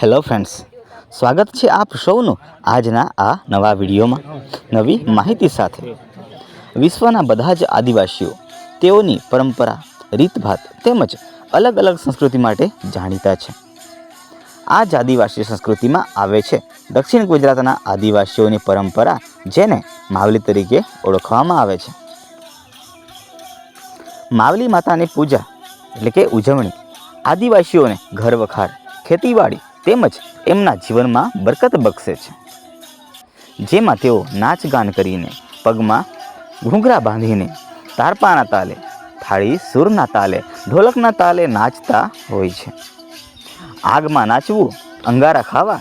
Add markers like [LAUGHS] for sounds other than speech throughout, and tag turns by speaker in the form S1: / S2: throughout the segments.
S1: Hello friends, સ્વાગત છે આપ સૌનું આજના આ નવા વિડીયોમાં નવી માહિતી સાથે. વિશ્વના બધા જ આદિવાસીઓ તેઓની પરંપરા, રીતભાત તેમજ અલગ અલગ સંસ્કૃતિ માટે જાણીતા છે. આ જ આદિવાસી સંસ્કૃતિમાં આવે છે દક્ષિણ ગુજરાતના આદિવાસીઓની પરંપરા જેને માવલી તરીકે ઓળખવામાં આવે છે. માવલી માતાની પૂજા એટલે કે ઉજવણી આદિવાસીઓને ઘર વખાર, ખેતીવાડી તેમજ એમના જીવનમાં બરકત બક્ષે છે. જેમાં તેઓ નાચ ગાન કરીને પગમાં ઘૂંઘરા બાંધીને તારપાના તાલે, થાળી સૂરના તાલે, ઢોલકના તાલે નાચતા હોય છે. આગમાં નાચવું, અંગારા ખાવા,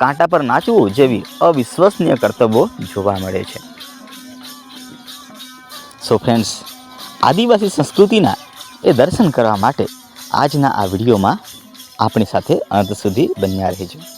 S1: કાંટા પર નાચવું જેવી અવિશ્વસનીય કર્તવ્યો જોવા મળે છે. સો ફ્રેન્ડ્સ આદિવાસી સંસ્કૃતિના એ દર્શન કરવા માટે આજના આ વિડીયોમાં આપણી સાથે અંત સુધી બન્યા રહેજો.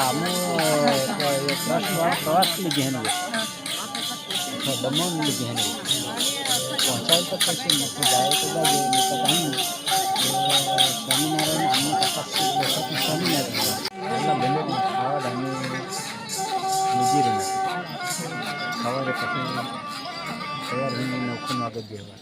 S2: અમે પ્રવાસ લીધી એનું દમણ લીધી એનું પહોંચાય તો પછી નથી જાય તો જાય નહીં તો કાંઈ સ્વામિનારાયણ તપાસ ખાવા અમે પછી તૈયાર રહીને દેવા.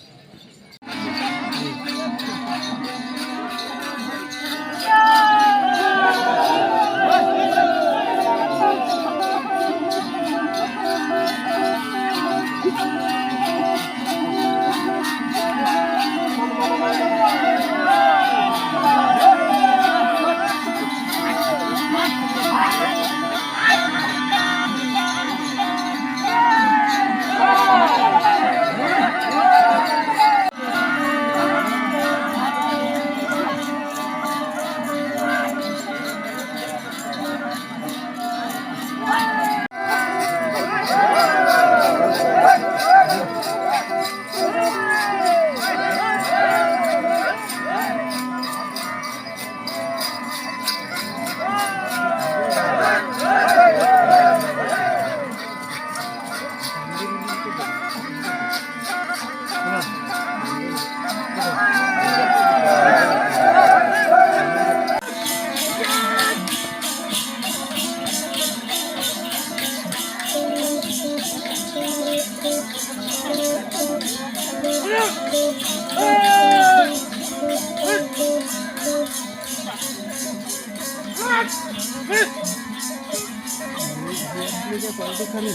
S2: কতখানি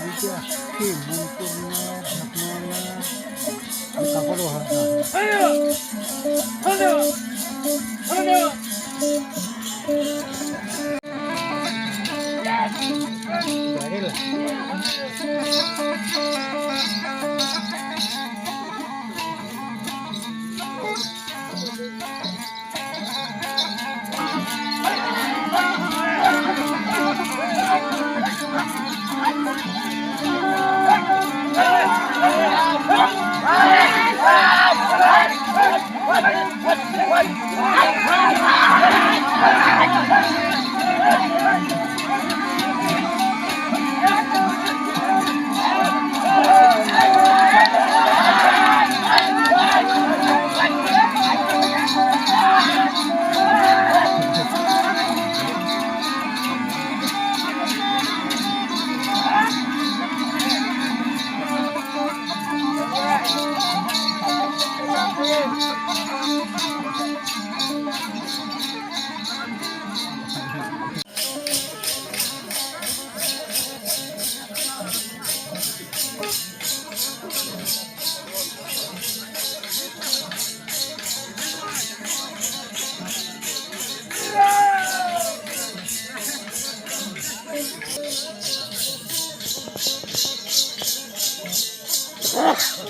S2: নিচে আসছে sucks.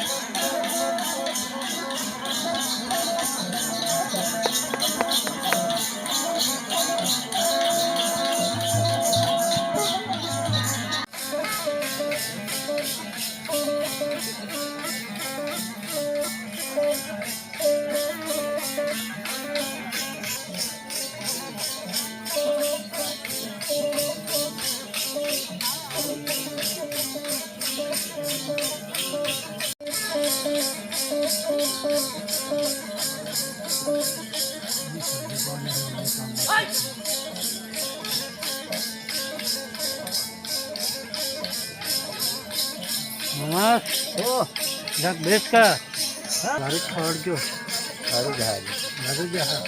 S2: નમસ ઓ જરાક બેસ કા. મારું ખવડજો
S1: સારું જહાજ
S2: મારું જા હા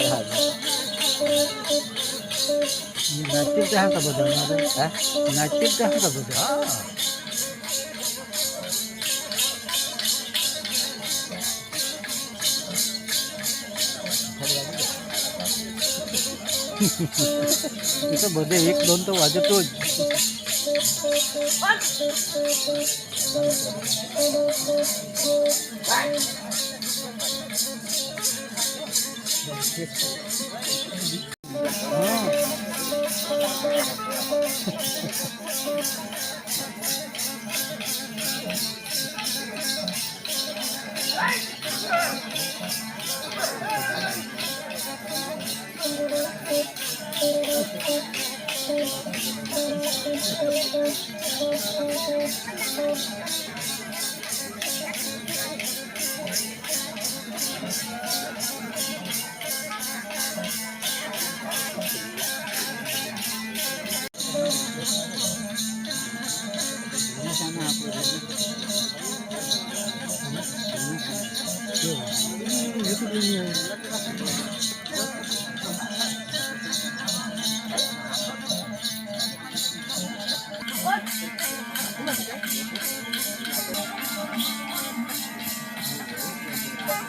S1: જહાજ
S2: નાચી ત્યાં હતા બધા મારે?
S1: હા?
S2: નાચી ત્યાં હતા બધા? [LAUGHS] એ તો બધે એક દોન તો વાજતો જ. હા 嘻嘻嘻嘻嘻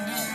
S2: time.